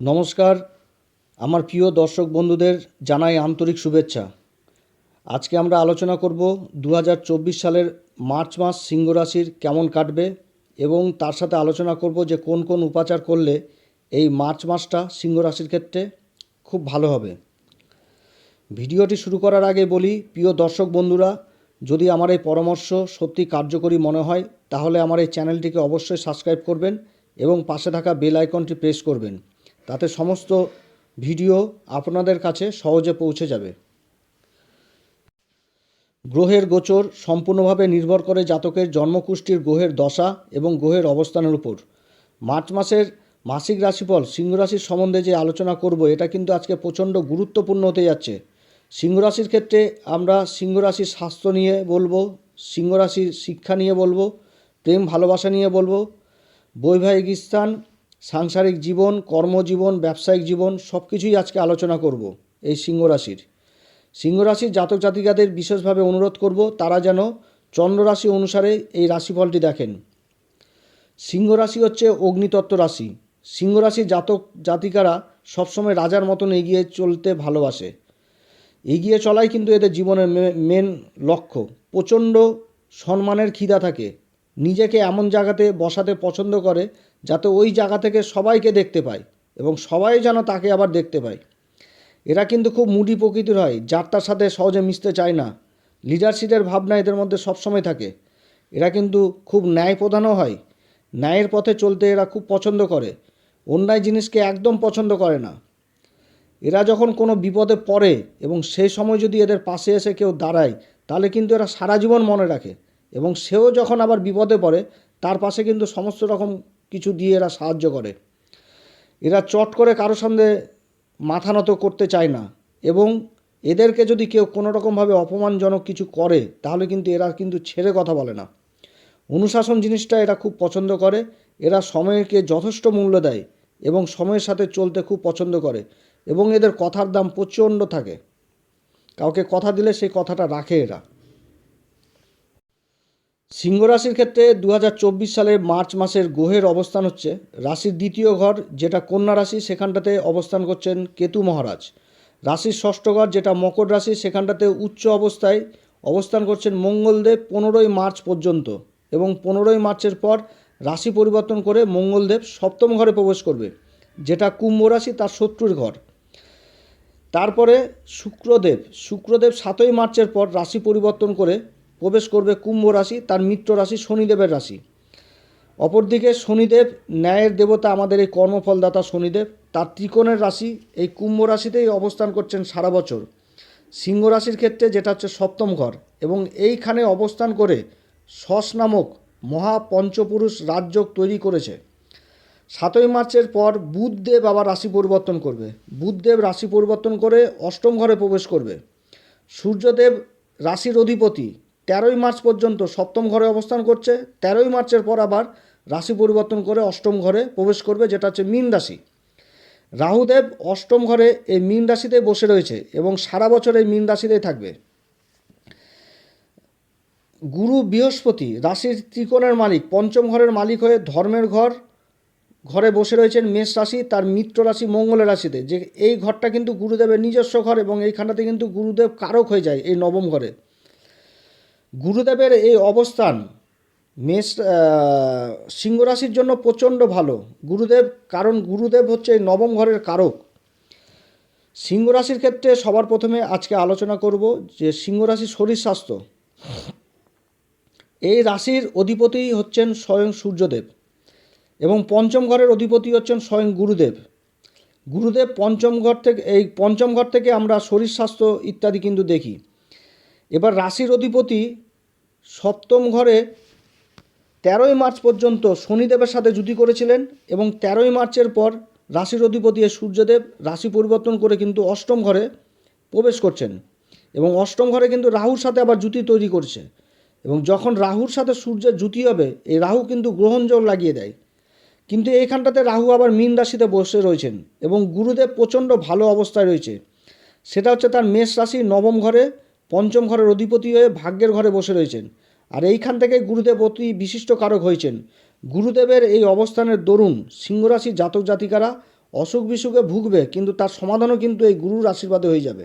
নমস্কার, আমার প্রিয় দর্শক বন্ধুদের জানাই আন্তরিক শুভেচ্ছা। আজকে আমরা আলোচনা করব দু হাজার চব্বিশ সালের মার্চ মাস সিংহ রাশির কেমন কাটবে এবং তার সাথে আলোচনা করব যে কোন কোন উপাচার করলে এই মার্চ মাসটা সিংহ রাশির ক্ষেত্রে খুব ভালো হবে। ভিডিওটি শুরু করার আগে বলি, প্রিয় দর্শক বন্ধুরা, যদি আমার এই পরামর্শ সত্যি কার্যকরী মনে হয়, তাহলে আমার এই চ্যানেলটিকে অবশ্যই সাবস্ক্রাইব করবেন এবং পাশে থাকা বেল আইকনটি প্রেস করবেন। তাতে সমস্ত ভিডিও আপনাদের কাছে সহজে পৌঁছে যাবে। গ্রহের গোচর সম্পূর্ণভাবে নির্ভর করে জাতকের জন্মকুষ্ঠির গ্রহের দশা এবং গ্রহের অবস্থানের উপর। মার্চ মাসের মাসিক রাশিফল সিংহ রাশির সম্বন্ধে যে আলোচনা করব, এটা কিন্তু আজকে প্রচণ্ড গুরুত্বপূর্ণ হতে যাচ্ছে। সিংহ রাশির ক্ষেত্রে আমরা সিংহ রাশির স্বাস্থ্য নিয়ে বলব, সিংহ রাশির শিক্ষা নিয়ে বলব, প্রেম, ভালোবাসা নিয়ে বলব, বৈবাহিক স্থান সাংসারিক জীবন, কর্মজীবন, ব্যবসায়িক জীবন সব কিছুই আজকে আলোচনা করব এই সিংহ রাশির। সিংহ রাশির জাতক জাতিকাদের বিশেষভাবে অনুরোধ করব তারা যেন চন্দ্র রাশি অনুসারে এই রাশিফলটি দেখেন। সিংহ রাশি হচ্ছে অগ্নিতত্ত্ব রাশি। সিংহ রাশির জাতক জাতিকারা সবসময় রাজার মতন এগিয়ে চলতে ভালোবাসে। এগিয়ে চলাই কিন্তু এদের জীবনের মেন লক্ষ্য। প্রচণ্ড সম্মানের খিদা থাকে। নিজেকে এমন জায়গাতে বসাতে পছন্দ করে যাতে ওই জায়গা থেকে সবাইকে দেখতে পায় এবং সবাই যেন তাকে আবার দেখতে পায়। এরা কিন্তু খুব মুডি প্রকৃতির হয়, যার তার সাথে সহজে মিশতে চায় না। লিডারশিপের ভাবনা এদের মধ্যে সবসময় থাকে। এরা কিন্তু খুব ন্যায় প্রধানও হয়। ন্যায়ের পথে চলতে এরা খুব পছন্দ করে। অন্যায় জিনিসকে একদম পছন্দ করে না। এরা যখন কোনো বিপদে পড়ে এবং সেই সময় যদি এদের পাশে এসে কেউ দাঁড়ায়, তাহলে কিন্তু এরা সারা জীবন মনে রাখে। এবং সেও যখন আবার বিপদে পড়ে, তার পাশে কিন্তু সমস্ত রকম কিছু দিয়ে এরা সাহায্য করে। এরা চট করে কারও সঙ্গে মাথা নত করতে চায় না এবং এদেরকে যদি কেউ কোনো রকমভাবে অপমানজনক কিছু করে, তাহলে কিন্তু এরা কিন্তু ছেড়ে কথা বলে না। অনুশাসন জিনিসটা এরা খুব পছন্দ করে, এরা সময়কে যথেষ্ট মূল্য দেয় এবং সময়ের সাথে চলতে খুব পছন্দ করে এবং এদের কথার দাম প্রচণ্ড থাকে। কাউকে কথা দিলে সেই কথাটা রাখে এরা। সিংহ রাশির ক্ষেত্রে দু হাজার চব্বিশ সালের মার্চ মাসের গ্রহের অবস্থান হচ্ছে রাশির দ্বিতীয় ঘর, যেটা কন্যা রাশি, সেখানটাতে অবস্থান করছেন কেতু মহারাজ। রাশির ষষ্ঠ ঘর, যেটা মকর রাশি, সেখানটাতে উচ্চ অবস্থায় অবস্থান করছেন মঙ্গলদেব পনেরোই মার্চ পর্যন্ত এবং পনেরোই মার্চের পর রাশি পরিবর্তন করে মঙ্গলদেব সপ্তম ঘরে প্রবেশ করবে, যেটা কুম্ভ রাশি, তার শত্রুর ঘর। তারপরে শুক্রদেব শুক্রদেব সাতই মার্চের পর রাশি পরিবর্তন করে প্রবেশ করবে কুম্ভ রাশি, তার মিত্র রাশি, শনিদেবের রাশি। অপরদিকে শনিদেব, ন্যায়ের দেবতা আমাদের এই কর্মফলদাতা শনিদেব, তার ত্রিকোণের রাশি এই কুম্ভ রাশিতেই অবস্থান করছেন সারা বছর। সিংহ রাশির ক্ষেত্রে যেটা হচ্ছে সপ্তম ঘর এবং এইখানে অবস্থান করে শস নামক মহা পঞ্চপুরুষ রাজযোগ তৈরি করেছে। সাতই মার্চের পর বুধদেব আবার রাশি পরিবর্তন করবে। বুধদেব রাশি পরিবর্তন করে অষ্টম ঘরে প্রবেশ করবে। সূর্যদেব রাশির অধিপতি তেরোই মার্চ পর্যন্ত সপ্তম ঘরে অবস্থান করছে। তেরোই মার্চের পর আবার রাশি পরিবর্তন করে অষ্টম ঘরে প্রবেশ করবে, যেটা হচ্ছে মীন রাশি। রাহুদেব অষ্টম ঘরে এই মীন রাশিতে বসে রয়েছে এবং সারা বছর এই মীন রাশিতেই থাকবে। গুরু বৃহস্পতি রাশির ত্রিকোণের মালিক, পঞ্চম ঘরের মালিক হয়ে ধর্মের ঘর, ঘরে বসে রয়েছেন মেষ রাশি, তার মিত্র রাশি মঙ্গলের রাশিতে। যে এই ঘরটা কিন্তু গুরুদেবের নিজস্ব ঘর এবং এইখানটাতে কিন্তু গুরুদেব কারক হয়ে যায় এই নবম ঘরে। গুরুদেবের এই অবস্থান মেষ সিংহ রাশির জন্য প্রচণ্ড ভালো। গুরুদেব, কারণ গুরুদেব হচ্ছে এই নবম ঘরের কারক। সিংহ রাশির ক্ষেত্রে সবার প্রথমে আজকে আলোচনা করব যে সিংহ রাশির শরীর স্বাস্থ্য। এই রাশির অধিপতি হচ্ছেন স্বয়ং সূর্যদেব এবং পঞ্চম ঘরের অধিপতি হচ্ছেন স্বয়ং গুরুদেব। গুরুদেব পঞ্চম ঘর থেকে, এই পঞ্চম ঘর থেকে আমরা শরীর স্বাস্থ্য ইত্যাদি কিন্তু দেখি। এবার রাশির অধিপতি সপ্তম ঘরে তেরোই মার্চ পর্যন্ত শনিদেবের সাথে জুতি করেছিলেন এবং তেরোই মার্চের পর রাশির অধিপতি সূর্যদেব রাশি পরিবর্তন করে কিন্তু অষ্টম ঘরে প্রবেশ করছেন এবং অষ্টম ঘরে কিন্তু রাহুর সাথে আবার জুতি তৈরি করছে এবং যখন রাহুর সাথে সূর্যের জুতি হবে, এই রাহু কিন্তু গ্রহণযোগ লাগিয়ে দেয়। কিন্তু এইখানটাতে রাহু আবার মীন রাশিতে বসে রয়েছেন এবং গুরুদেব প্রচণ্ড ভালো অবস্থায় রয়েছে। সেটা হচ্ছে তার মেষ রাশি নবম ঘরে পঞ্চম ঘরের অধিপতি হয়ে ভাগ্যের ঘরে বসে রয়েছেন। আর এইখান থেকে গুরুদেব অতি বিশিষ্ট কারক হয়েছেন। গুরুদেবের এই অবস্থানের দরুন সিংহরাশি জাতক জাতিকারা অসুখ বিসুখে ভুগবে, কিন্তু তার সমাধানও কিন্তু এই গুরুর আশীর্বাদে হয়ে যাবে।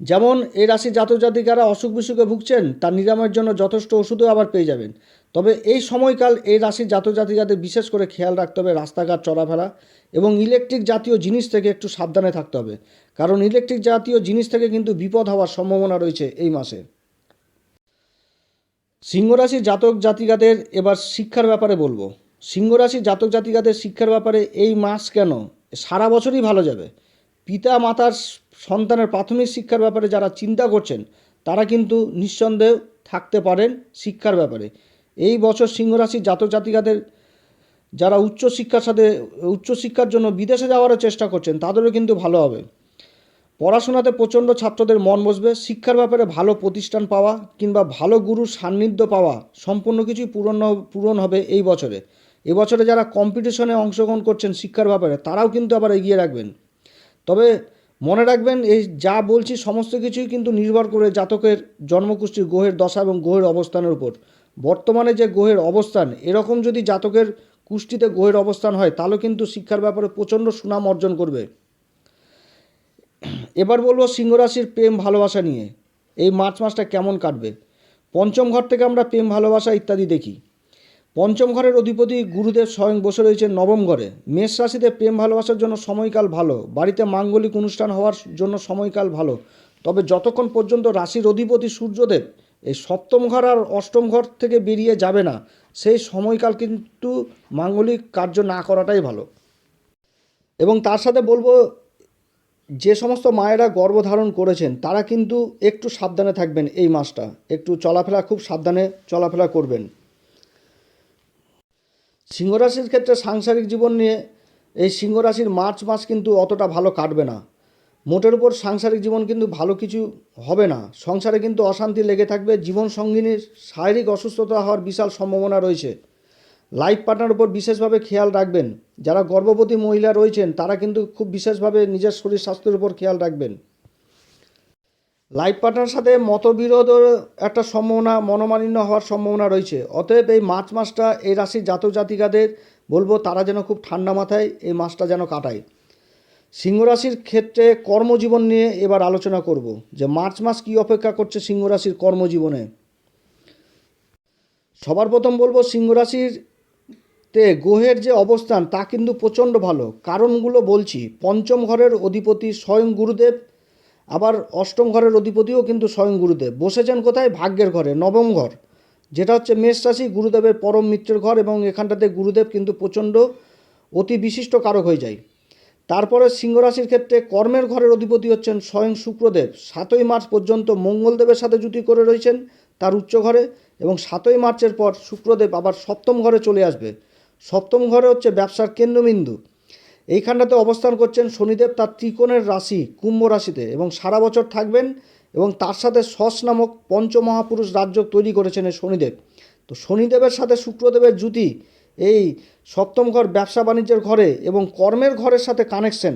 যেমন এই রাশির জাতক জাতিকারা অসুখ বিসুখে ভুগছেন, তার নিরাময়ের জন্য যথেষ্ট ওষুধও আবার পেয়ে যাবেন। তবে এই সময়কাল এই রাশির জাতক জাতিকাদের বিশেষ করে খেয়াল রাখতে হবে রাস্তাঘাট, চলাফেরা এবং ইলেকট্রিক জাতীয় জিনিস থেকে একটু সাবধানে থাকতে হবে। কারণ ইলেকট্রিক জাতীয় জিনিস থেকে কিন্তু বিপদ হওয়ার সম্ভাবনা রয়েছে এই মাসে। সিংহরাশির জাতক জাতিকাদের এবার শিক্ষার ব্যাপারে বলব। সিংহরাশির জাতক জাতিকাদের শিক্ষার ব্যাপারে এই মাস কেন? সারা বছরই ভালো যাবে। পিতা মাতার সন্তানের প্রাথমিক শিক্ষার ব্যাপারে যারা চিন্তা করছেন, তারা কিন্তু নিঃসন্দেহ থাকতে পারেন শিক্ষার ব্যাপারে। এই বছর সিংহরাশির জাতক জাতিকাদের যারা উচ্চশিক্ষার সাথে উচ্চশিক্ষার জন্য বিদেশে যাওয়ারও চেষ্টা করছেন, তাদেরও কিন্তু ভালো হবে। পড়াশোনাতে প্রচণ্ড ছাত্রদের মন বসবে, শিক্ষার ব্যাপারে ভালো প্রতিষ্ঠান পাওয়া কিংবা ভালো গুরুর সান্নিধ্য পাওয়া সম্পূর্ণ কিছুই পূরণ পূরণ হবে এই বছরে। এবছরে যারা কম্পিটিশনে অংশগ্রহণ করছেন শিক্ষার ব্যাপারে, তারাও কিন্তু আবার এগিয়ে রাখবেন। তবে মনে রাখবেন, এই যা বলছি সমস্ত কিছুই কিন্তু নির্ভর করে জাতকের জন্মকুষ্ঠির গ্রহের দশা এবং গ্রহের অবস্থানের উপর। বর্তমানে যে গ্রহের অবস্থান, এরকম যদি জাতকের কুষ্টিতে গ্রহের অবস্থান হয়, তাহলে কিন্তু শিক্ষার ব্যাপারে প্রচণ্ড সুনাম অর্জন করবে। এবার বলব সিংহরাশির প্রেম ভালোবাসা নিয়ে, এই মার্চ মাসটা কেমন কাটবে? পঞ্চম ঘর থেকে আমরা প্রেম ভালোবাসা ইত্যাদি দেখি। পঞ্চম ঘরের অধিপতি গুরুদেব স্বয়ং বসে রয়েছেন নবম ঘরে। মেষ রাশিতে প্রেম ভালোবাসার জন্য সময়কাল ভালো, বাড়িতে মাঙ্গলিক অনুষ্ঠান হওয়ার জন্য সময়কাল ভালো। তবে যতক্ষণ পর্যন্ত রাশির অধিপতি সূর্যদেব এই সপ্তম ঘর আর অষ্টম ঘর থেকে বেরিয়ে যাবে না। সেই সময়কাল কিন্তু মাঙ্গলিক কার্য না করাটাই ভালো। এবং তার সাথে বলব, যে সমস্ত মায়েরা গর্ভধারণ করেছেন, তারা কিন্তু একটু সাবধানে থাকবেন এই মাসটা। একটু চলাফেরা, খুব সাবধানে চলাফেরা করবেন। সিংহরাশির ক্ষেত্রে সাংসারিক জীবন নিয়ে, এই সিংহরাশির মার্চ মাস কিন্তু অতটা ভালো কাটবে না। মোটের উপর সাংসারিক জীবন কিন্তু ভালো কিছু হবে না। সংসারে কিন্তু অশান্তি লেগে থাকবে, জীবন সঙ্গিনীর শারীরিক অসুস্থতা হওয়ার বিশাল সম্ভাবনা রয়েছে। লাইফ পার্টনার উপর বিশেষভাবে খেয়াল রাখবেন। যারা গর্ভবতী মহিলা রয়েছেন, তারা কিন্তু খুব বিশেষভাবে নিজের শরীর স্বাস্থ্যের উপর খেয়াল রাখবেন। লাইফ পার্টনার সাথে মতবিরোধের একটা সম্ভাবনা, মনোমালিন্য হওয়ার সম্ভাবনা রয়েছে। অতএব এই মার্চ মাসটা এই রাশির জাতক জাতিকাদের বলব তারা যেন খুব ঠান্ডা মাথায় এই মাসটা যেন কাটায়। সিংহরাশির ক্ষেত্রে কর্মজীবন নিয়ে এবার আলোচনা করব যে মার্চ মাস কী অপেক্ষা করছে সিংহরাশির কর্মজীবনে? সবার প্রথম বলব সিংহরাশির তে গ্রহের যে অবস্থান তা কিন্তু প্রচণ্ড ভালো। কারণগুলো বলছি। পঞ্চম ঘরের অধিপতি স্বয়ং গুরুদেব, আবার অষ্টম ঘরের অধিপতিও কিন্তু স্বয়ং গুরুদেব। বসেছেন কোথায়? ভাগ্যের ঘরে, নবম ঘর। যেটা হচ্ছে মেষ রাশি, গুরুদেবের পরম মিত্রের ঘর এবং এখানটাতে গুরুদেব কিন্তু প্রচণ্ড অতি বিশিষ্ট কারক হয়ে যায়। তারপরে সিংহরাশির ক্ষেত্রে কর্মের ঘরের অধিপতি হচ্ছেন স্বয়ং শুক্রদেব। সাতই মার্চ পর্যন্ত মঙ্গলদেবের সাথে জুটি করে রয়েছেন তার উচ্চ ঘরে এবং সাতই মার্চের পর শুক্রদেব আবার সপ্তম ঘরে চলে আসবে। সপ্তম ঘরে হচ্ছে ব্যবসার কেন্দ্রবিন্দু। এইখানটাতে অবস্থান করছেন শনিদেব তার ত্রিকোণের রাশি কুম্ভ রাশিতে এবং সারা বছর থাকবেন এবং তার সাথে সস নামক পঞ্চমহাপুরুষ রাজ্য তৈরি করেছেন শনিদেব। তো শনিদেবের সাথে শুক্রদেবের জুতি এই সপ্তম ঘর ব্যবসা বাণিজ্যের ঘরে এবং কর্মের ঘরের সাথে কানেকশন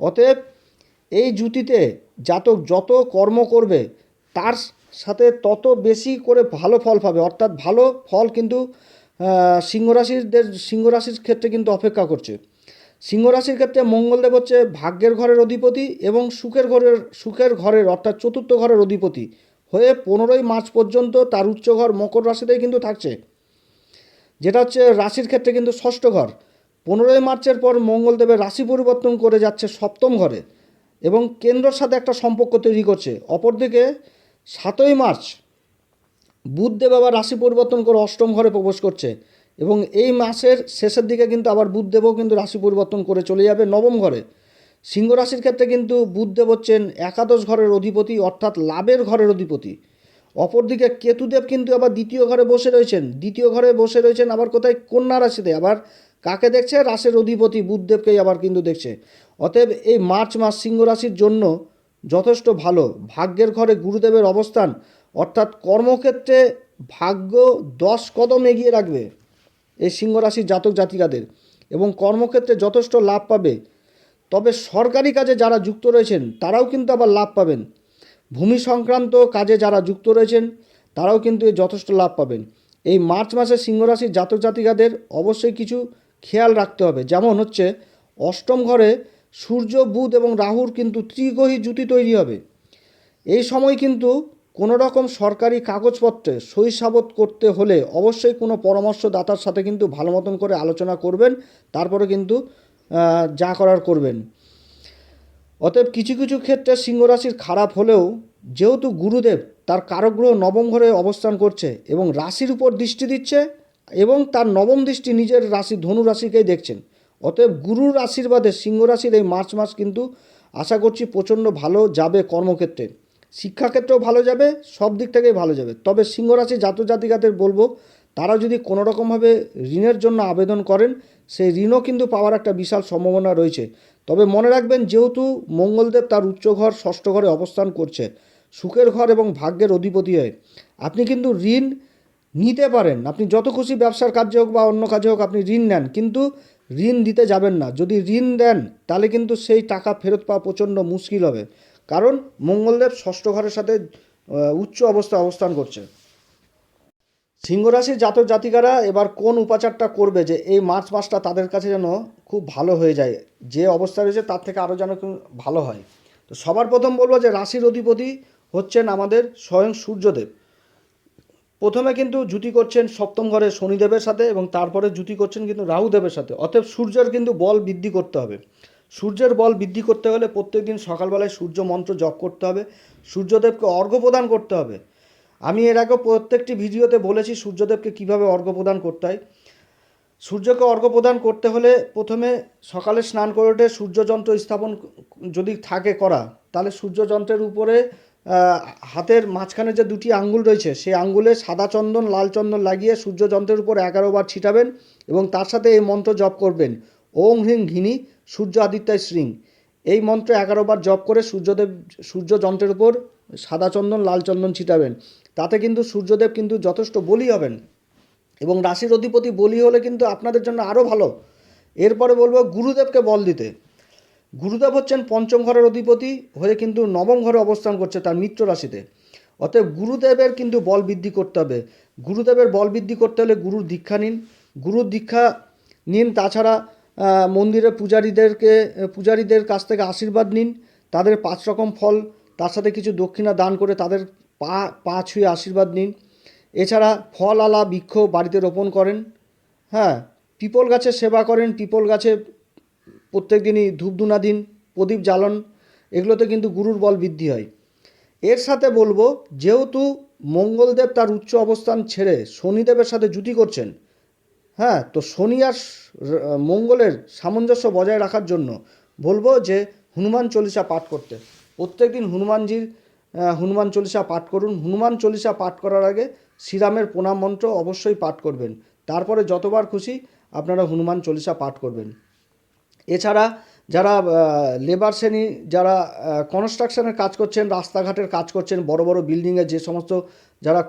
অতএব এই জুতিতে জাতক যত কর্ম করবে, তার সাথে তত বেশি করে ভালো ফল পাবে। অর্থাৎ ভালো ফল কিন্তু সিংহরাশিদের, সিংহরাশির ক্ষেত্রে কিন্তু অপেক্ষা করছে। সিংহরাশির ক্ষেত্রে মঙ্গলদেব হচ্ছে ভাগ্যের ঘরের অধিপতি এবং সুখের ঘরের সুখের ঘরের অর্থাৎ চতুর্থ ঘরের অধিপতি। হয়ে পনেরোই মার্চ পর্যন্ত তার উচ্চ ঘর মকর রাশিতেই কিন্তু থাকছে। যেটা হচ্ছে রাশির ক্ষেত্রে কিন্তু ষষ্ঠ ঘর। পনেরোই মার্চের পর মঙ্গলদেবের রাশি পরিবর্তন করে যাচ্ছে সপ্তম ঘরে এবং কেন্দ্রর সাথে একটা সম্পর্ক তৈরি করছে। অপরদিকে সাতই মার্চ বুধদেব আবার রাশি পরিবর্তন করে অষ্টম ঘরে প্রবেশ করছে এবং এই মাসের শেষের দিকে কিন্তু আবার বুধদেবও কিন্তু রাশি পরিবর্তন করে চলে যাবে নবম ঘরে। সিংহ রাশির ক্ষেত্রে কিন্তু বুধদেব হচ্ছেন একাদশ ঘরের অধিপতি অর্থাৎ লাভের ঘরের অধিপতি। অপরদিকে কেতুদেব কিন্তু আবার দ্বিতীয় ঘরে বসে রয়েছেন। দ্বিতীয় ঘরে বসে রয়েছেন আবার কোথায়? কন্যা রাশিতে। আবার কাকে দেখছে? রাশির অধিপতি বুধদেবকেই আবার কিন্তু দেখছে। অতএব এই মার্চ মাস সিংহ রাশির জন্য যথেষ্ট ভালো। ভাগ্যের ঘরে গুরুদেবের অবস্থান, অর্থাৎ কর্মক্ষেত্রে ভাগ্য দশ কদম এগিয়ে রাখবে এই সিংহ রাশির জাতক জাতিকাদের এবং কর্মক্ষেত্রে যথেষ্ট লাভ পাবে। তবে সরকারি কাজে যারা যুক্ত রয়েছেন, তারাও কিন্তু আবার লাভ পাবেন। ভূমি সংক্রান্ত কাজে যারা যুক্ত রয়েছেন, তারাও কিন্তু যথেষ্ট লাভ পাবেন। এই মার্চ মাসে সিংহরাশির জাতক জাতিকাদের অবশ্যই কিছু খেয়াল রাখতে হবে। যেমন হচ্ছে, অষ্টম ঘরে সূর্য, বুধ এবং রাহুর কিন্তু ত্রিগ্রহী জুতি তৈরি হবে। এই সময় কিন্তু কোনো রকম সরকারি কাগজপত্রে সই সাবত করতে হলে অবশ্যই কোনো পরামর্শদাতার সাথে কিন্তু ভালো মতন করে আলোচনা করবেন, তারপরে কিন্তু যা করার করবেন। অতএব কিছু কিছু ক্ষেত্রে সিংহ রাশির খারাপ হলেও যেহেতু গুরুদেব তার কারগ্রহ নবম ঘরে অবস্থান করছে এবং রাশির উপর দৃষ্টি দিচ্ছে এবং তার নবম দৃষ্টি নিজের রাশি ধনু রাশিকেই দেখছেন, অতএব গুরুর আশীর্বাদে সিংহ রাশির এই মার্চ মাস কিন্তু আশা করছি প্রচণ্ড ভালো যাবে কর্মক্ষেত্রে। শিক্ষাক্ষেত্রেও ভালো যাবে, সব দিক থেকেই ভালো যাবে। তবে সিংহ রাশি জাতক জাতিকাদের বলব, তারা যদি কোনোরকমভাবে ঋণের জন্য আবেদন করেন, সেই ঋণও কিন্তু পাওয়ার একটা বিশাল সম্ভাবনা রয়েছে। তবে মনে রাখবেন যেহেতু মঙ্গলদেব তার উচ্চ ঘর ষষ্ঠ ঘরে অবস্থান করছে, সুখের ঘর এবং ভাগ্যের অধিপতি হয়। আপনি কিন্তু ঋণ নিতে পারেন। আপনি যত খুশি ব্যবসার কাজে হোক বা অন্য কাজে হোক আপনি ঋণ নেন, কিন্তু ঋণ দিতে যাবেন না। যদি ঋণ দেন, তাহলে কিন্তু সেই টাকা ফেরত পাওয়া প্রচণ্ড মুশকিল হবে। কারণ মঙ্গলদেব ষষ্ঠ ঘরের সাথে উচ্চ অবস্থায় অবস্থান করছে। সিংহ রাশির জাতক জাতিকারা এবার কোন উপাচারটা করবে যে এই মার্চ মাসটা তাদের কাছে যেন খুব ভালো হয়ে যায়, যে অবস্থা রয়েছে তার থেকে আরও যেন ভালো হয়। তো সবার প্রথম বলব যে রাশির অধিপতি হচ্ছেন আমাদের স্বয়ং সূর্যদেব। প্রথমে কিন্তু জুতি করছেন সপ্তম ঘরে শনিদেবের সাথে এবং তারপরে জুতি করছেন কিন্তু রাহুদেবের সাথে। অতএব সূর্যের কিন্তু বল বৃদ্ধি করতে হবে। সূর্যের বল বৃদ্ধি করতে হলে প্রত্যেকদিন সকালবেলায় সূর্য মন্ত্র জপ করতে হবে। সূর্যদেবকে অর্ঘ্য প্রদান করতে হবে। আমি এর আগে প্রত্যেকটি ভিডিওতে বলেছি সূর্যদেবকে কীভাবে অর্ঘ্য প্রদান করতে হয়। সূর্যকে অর্ঘ্য প্রদান করতে হলে প্রথমে সকালে স্নান করে উঠে সূর্যযন্ত্র স্থাপন যদি থাকে করা, তাহলে সূর্যযন্ত্রের উপরে হাতের মাঝখানে যে দুটি আঙ্গুল রয়েছে, সেই আঙ্গুলে সাদা চন্দন, লাল চন্দন লাগিয়ে সূর্যযন্ত্রের উপর এগারো বার ছিটাবেন এবং তার সাথে এই মন্ত্র জপ করবেন। ওং হ্রিং ঘিনি, সূর্য আদিত্যায় শ্রিং। এই মন্ত্র এগারো বার জপ করে সূর্যদেব, সূর্যযন্ত্রের উপর সাদা চন্দন, লাল চন্দন ছিটাবেন। তাতে কিন্তু সূর্যদেব কিন্তু যথেষ্ট বলি হবেন। এবং রাশির অধিপতি বলি হলে কিন্তু আপনাদের জন্য আরও ভালো। এরপরে বলব গুরুদেবকে বল দিতে। গুরুদেব হচ্ছেন পঞ্চম ঘরের অধিপতি হয়ে কিন্তু নবম ঘরে অবস্থান করছে তার মিত্র রাশিতে। অতএব গুরুদেবের কিন্তু বল বৃদ্ধি করতে হবে। গুরুদেবের বল বৃদ্ধি করতে হলে গুরুর দীক্ষা নিন। গুরুর দীক্ষা নিন, তাছাড়া মন্দিরে পূজারীদেরকে, পূজারীদের কাছ থেকে আশীর্বাদ নিন। তাদের পাঁচ রকম ফল তার সাথে কিছু দক্ষিণা দান করে তাদের পা পা ছুঁয়ে আশীর্বাদ নিন। এছাড়া ফল, আলা, বৃক্ষ বাড়িতে রোপণ করেন। হ্যাঁ পিপল গাছের সেবা করেন। পিপল গাছে প্রত্যেক দিনই ধূপধুনা দিন, প্রদীপ জ্বালন। এগুলোতে কিন্তু গুরুর বল বৃদ্ধি হয়। এর সাথে বলব, যেহেতু মঙ্গলদেব তার উচ্চ অবস্থান ছেড়ে শনিদেবের সাথে জুতি করছেন হ্যাঁ তো শনি আর মঙ্গলের সামঞ্জস্য বজায় রাখার জন্য বলব যে, হনুমান চল্লিশা পাঠ করতে। প্রত্যেকদিন হনুমানজির হনুমান চল্লিশা পাঠ করুন। হনুমান চল্লিশা পাঠ করার আগে শ্রীরামের প্রণাম মন্ত্র অবশ্যই পাঠ করবেন। তারপরে যতবার খুশি আপনারা হনুমান চল্লিশা পাঠ করবেন। এছাড়া যারা লেবার শ্রেণি, যারা কনস্ট্রাকশনের কাজ করছেন, রাস্তাঘাটের কাজ করছেন, বড় বড় বিল্ডিংয়ে যে সমস্ত যারা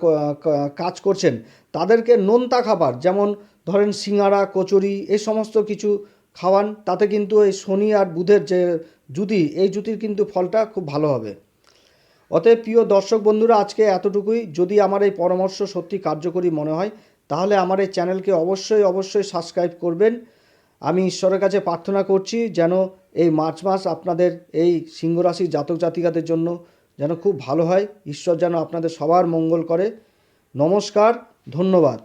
কাজ করছেন, তাদেরকে নোনতা খাবার, যেমন ধরেন সিঙ্গারা, কচুরি, এই সমস্ত কিছু খাওয়ান। তাতে কিন্তু এই শনি আর বুধের যে জুতি, এই জুতির কিন্তু ফলটা খুব ভালো হবে। অতএব প্রিয় দর্শক বন্ধুরা, আজকে এতটুকুই। যদি আমার এই পরামর্শ সত্যি কার্যকরী মনে হয়, তাহলে আমার এই চ্যানেলকে অবশ্যই অবশ্যই সাবস্ক্রাইব করবেন। আমি ঈশ্বরের কাছে প্রার্থনা করছি যেন এই মার্চ মাস আপনাদের এই সিংহরাশি জাতক জাতিকাদের জন্য যেন খুব ভালো হয়। ঈশ্বর যেন আপনাদের সবার মঙ্গল করে। নমস্কার, ধন্যবাদ।